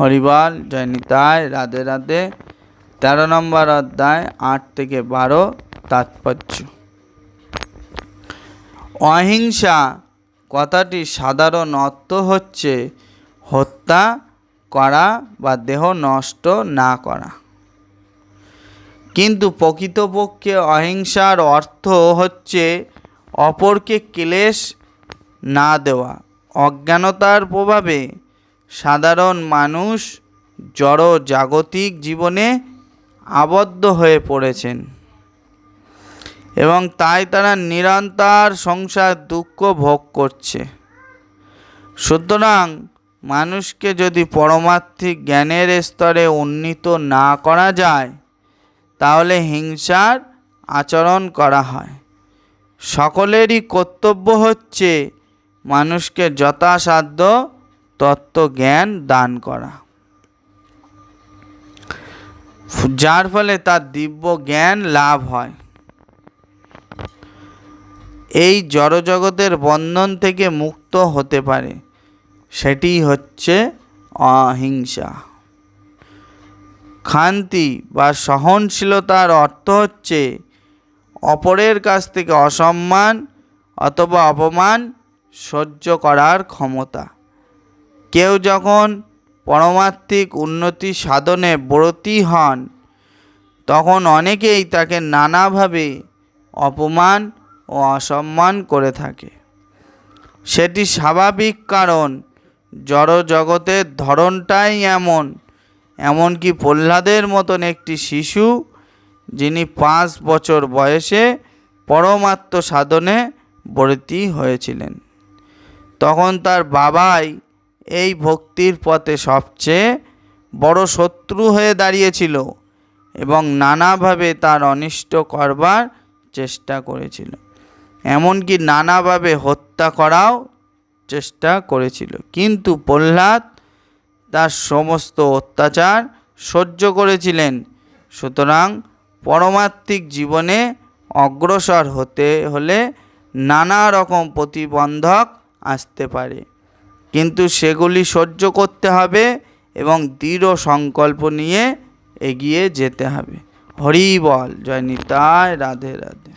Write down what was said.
হরিবল জয় নিতাই রাধে রাধে। তেরো নম্বর অধ্যায়, আট থেকে বারো, তাৎপর্য। অহিংসা, কথাটি সাধারণ অর্থ হচ্ছে হত্যা করা বা দেহ নষ্ট না করা। কিন্তু প্রকৃতপক্ষে অহিংসার অর্থ হচ্ছে অপরকে ক্লেশ না দেওয়া। অজ্ঞানতার প্রভাবে সাধারণ মানুষ জড় জাগতিক জীবনে আবদ্ধ হয়ে পড়েছেন। এবং তাই তারা নিরন্তর সংসার দুঃখ ভোগ করছে। সুতরাং মানুষকে যদি পরমার্থিক জ্ঞানের স্তরে উন্নীত না করা যায়, তাহলে হিংসার আচরণ করা হয়। সকলেরই কর্তব্য হচ্ছে মানুষকে যথাসাধ্য তত্ত্ব জ্ঞান দান করা। যার ফলে তার দিব্য জ্ঞান লাভ হয়। এই জড়জগতের বন্ধন থেকে মুক্ত হতে পারে, সেটি হচ্ছে অহিংসা। ক্ষান্তি বা সহনশীলতার অর্থ হচ্ছে অপরের কাছ থেকে অসম্মান অথবা অপমান সহ্য করার ক্ষমতা। কেউ যখন পরমাত্মিক উন্নতি সাধনে ব্রতী হন, তখন অনেকেই তাকে নানাভাবে অপমান ও অসম্মান করে থাকে। সেটি স্বাভাবিক কারণ জড় জগতের ধরনটাই এমন, এমনকি প্রহ্লাদের মতন একটি শিশু, যিনি পাঁচ বছর বয়সে পরমাত্ম সাধনে ব্রতী হয়েছিলেন। তখন তার বাবাই এই ভক্তির পথে সবচেয়ে বড় শত্রু হয়ে দাঁড়িয়েছিল এবং নানাভাবে তার অনিষ্ট করবার চেষ্টা করেছিল। এমনকি নানাভাবে হত্যা করাও চেষ্টা করেছিল। কিন্তু প্রহ্লাদ তার সমস্ত অত্যাচার সহ্য করেছিলেন। সুতরাং পরমাত্মিক জীবনে অগ্রসর হতে হলে নানা রকম প্রতিবন্ধক আসতে পারে। কিন্তু সেগুলি সহ্য করতে হবে এবং দৃঢ় সংকল্প নিয়ে এগিয়ে যেতে হবে। হরি বল। জয় নিতায় রাধে রাধে।